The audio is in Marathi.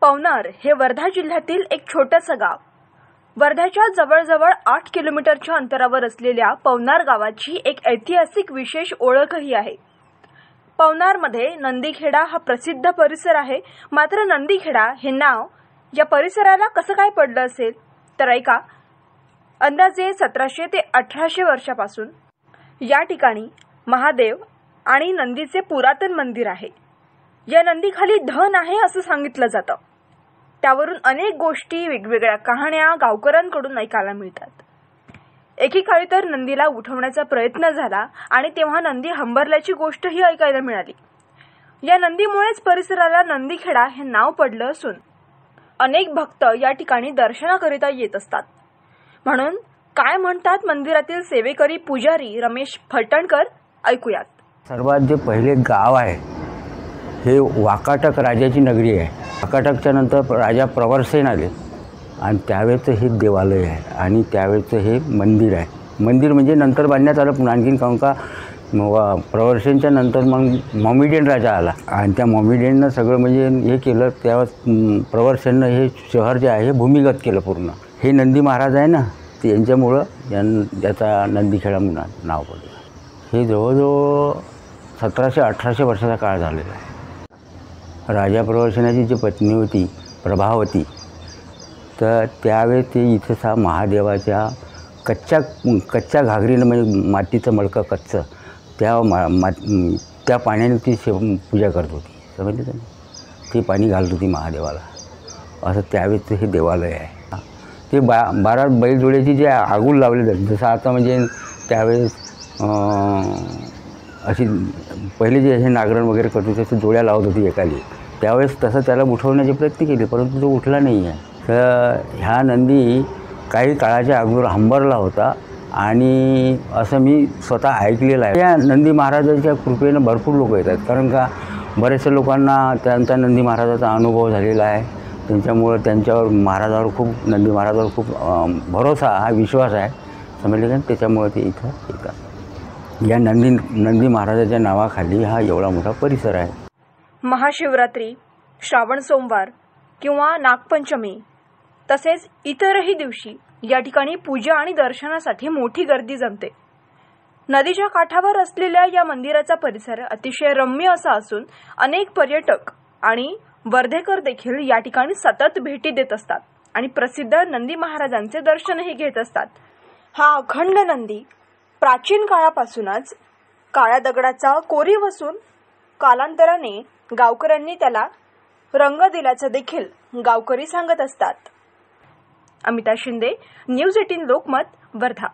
पवनार हे वर्धा जिल्ह्यातील एक छोटंसं गाव. वर्ध्याच्या जवळजवळ आठ किलोमीटरच्या अंतरावर असलेल्या पवनार गावाची एक ऐतिहासिक विशेष ओळखही आहे. पवनारमध्ये नंदीखेडा हा प्रसिद्ध परिसर आहे. मात्र नंदीखेडा हे नाव या परिसराला कसं काय पडलं असेल? तर ऐका. अंदाजे सतराशे ते अठराशे वर्षापासून या ठिकाणी महादेव आणि नंदीचे पुरातन मंदिर आहे. या नंदीखाली धन आहे असं सांगितलं जातं. त्यावरून अनेक गोष्टी वेगवेगळ्या कहाण्या गावकऱ्यांकडून ऐकायला मिळतात. एकेकाळी तर नंदीला उठवण्याचा प्रयत्न झाला आणि तेव्हा नंदी हंबरल्याची गोष्टही ऐकायला मिळाली. या नंदीमुळेच परिसराला नंदीखेडा हे नाव पडलं असून अनेक भक्त या ठिकाणी दर्शनाकरिता येत असतात. म्हणून काय म्हणतात मंदिरातील सेवेकरी पुजारी रमेश फलटणकर? ऐकूयात. सर्वात जे पहिले गाव आहे हे वाकाटक राजाची नगरी आहे. वाकाटकच्या नंतर राजा प्रवरसेन आले. आणि त्यावेळेचं हे देवालय आहे आणि त्यावेळेचं हे मंदिर आहे. मंदिर म्हणजे नंतर बांधण्यात आलं पण आणखीन काहून का? वा प्रवर्षणच्या नंतर मग मॉमिडियन राजा आला. आणि त्या मॉमिडियननं सगळं म्हणजे हे केलं. तेव्हा प्रवर्षणनं हे शहर जे आहे हे भूमिगत केलं पूर्ण. हे नंदी महाराज आहे ना ते यांच्यामुळं यां त्याचा नंदीखेडा म्हणून नाव पडलं. हे जवळजवळ सतराशे अठराशे वर्षाचा काळ झालेला आहे. राजा प्रवर्षणाची जी पत्नी होती प्रभावती तर त्यावेळेस ते इथं सा महादेवाच्या कच्च्या कच्च्या घागरीनं म्हणजे मातीचं मडकं कच्चं त्या मा मा त्या पाण्याने ती शिव पूजा करत होती. समजली का ती पाणी घालत होती महादेवाला. असं त्यावेळेचं हे देवालय आहे. ते बा बारा बैलजोड्याची जे आगूल लावले जाते जसं आता म्हणजे त्यावेळेस अशी पहिले जे हे नागरण वगैरे करत होते तसे जोड्या लावत होती एकाली. त्यावेळेस तसं त्याला उठवण्याचे प्रयत्न केले परंतु तो उठला नाही आहे तर ह्या नंदी काही काळाच्या अगोदर हंबरला होता आणि असं मी स्वतः ऐकलेलं आहे. या नंदी महाराजाच्या कृपेनं भरपूर लोक येतात. कारण का बऱ्याचशा लोकांना त्यांचा नंदी महाराजाचा अनुभव झालेला आहे. त्यांच्यामुळं त्यांच्यावर महाराजावर खूप नंदी महाराजावर खूप भरोसा हा विश्वास आहे. समजले का त्याच्यामुळे ते इथं येतात. या नंदी नंदी महाराजाच्या नावाखाली हा एवढा मोठा परिसर आहे. महाशिवरात्री श्रावण सोमवार किंवा नागपंचमी तसेच इतरही दिवशी या ठिकाणी पूजा आणि दर्शनासाठी मोठी गर्दी जमते. नदीच्या काठावर असलेल्या या मंदिराचा परिसर अतिशय रम्य असा असून अनेक पर्यटक आणि वर्धेकर देखील या ठिकाणी सतत भेटी देत असतात आणि प्रसिद्ध नंदी महाराजांचे दर्शनही घेत असतात. हा अखंड नंदी प्राचीन काळापासूनच काळ्या दगडाचा कोरीव असून कालांतराने गावकऱ्यांनी त्याला रंग दिल्याचं देखील गावकरी सांगत असतात. Amita Shinde news eighteen Lokmat Wardha.